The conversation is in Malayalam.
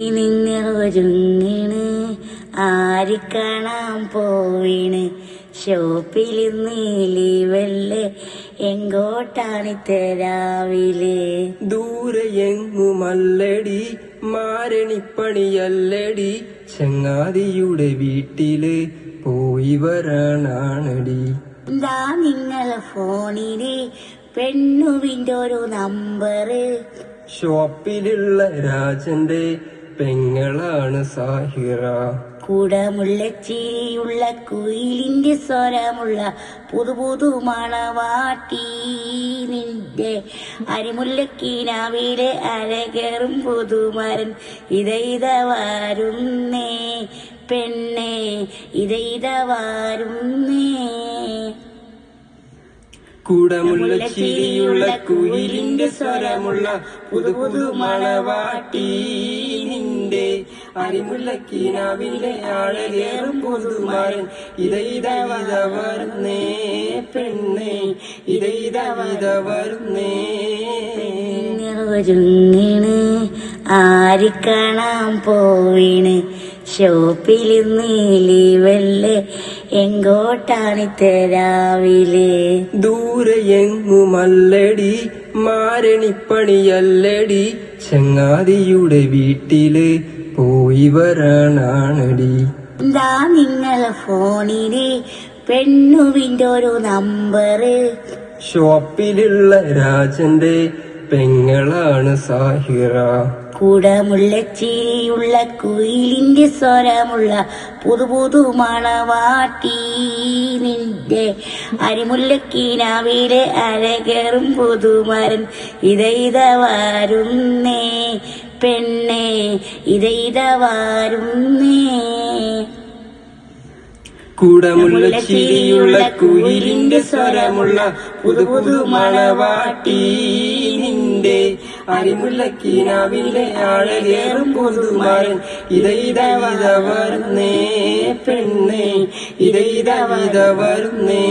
നിങ്ങളൊരുങ്ങിണ് ആരി കാണാൻ പോയിണ് ഷോപ്പിൽ നീലിവല്ലേ എങ്കോട്ടാണിത്തെ ദൂരെ എങ്ങുമല്ലടി മാരണിപ്പണിയല്ലടി. ചങ്ങാതിയുടെ വീട്ടിൽ പോയി വരാനാണടി എന്താ നിങ്ങളെ ഫോണിൽ പെണ്ണുവിന്റെ ഒരു നമ്പറ്. ഷോപ്പിലുള്ള രാജന്റെ പെങ്ങളാണ് സാഹിറ. കുടമുള്ള ചിരിയുള്ള കുയിലിന്റെ സ്വരമുള്ള പുതുപുതു പുതു മണവാട്ടി നിന്റെ അരിമുല്ലക്കീനാവിലെ അരകേറും പുതുമരൻ ഇതൈത ഇത വരുന്നേ പെണ്ണേ ഇതൈത ഇത വരുന്നേ കുടമുള്ള ചിരിയുള്ള കുയിലിന്റെ സ്വരമുള്ള പുതു പുതു മണവാട്ടി നിന്റെ അരിമുല്ലക്കീനാവിന്റെ ആഴകേറും പുതുമാരൻ. ഇതൈതവിത ഇത വിത വരുന്നേ പെണ്ണേ ഇതൈതവിത ഇത വിത വരുന്നേ ഒരുങ്ങിണ് ആരി കാണാൻ പോയിണ് ഷോപ്പിൽ നീലിവല്ലേ എങ്കോട്ടാണിത്തെ രാവിലെ ദൂരെയെങ്ങുമല്ലടി മാരണിപ്പണിയല്ലടി ചങ്ങാതിയുടെ വീട്ടിൽ പോയി വരാനാണടി. എന്താ നിങ്ങളെ ഫോണിൽ പെണ്ണുവിന്റെ ഒരു നമ്പറ്. ഷോപ്പിലുള്ള രാജന്റെ പെങ്ങളാണ് സാഹിറ. കൂടമുള്ള ചിരിയുള്ള കുയിലിന്റെ സ്വരമുള്ള പുതുപുതു പുതു മണവാട്ടി നിന്റെ അരിമുല്ലക്കീനാവിലെ അരകേറും പുതുമരൻ. ഇതൈത ഇത വരുന്നേ പെണ്ണേ ഇതൈത ഇത വരുന്നേ. കുടമുള്ള ചിരിയുള്ള കുയിലിന്റെ സ്വരമുള്ള പുതു പുതു മണവാട്ടി. നിന്റെ അരിമുല്ലക്കീനാവിന്റെ ആഴകേറും പുതുമാരൻ ഇത ഇത വിത വരുന്നേ പെണ്ണേ ഇത ഇത വിത വരുന്നേ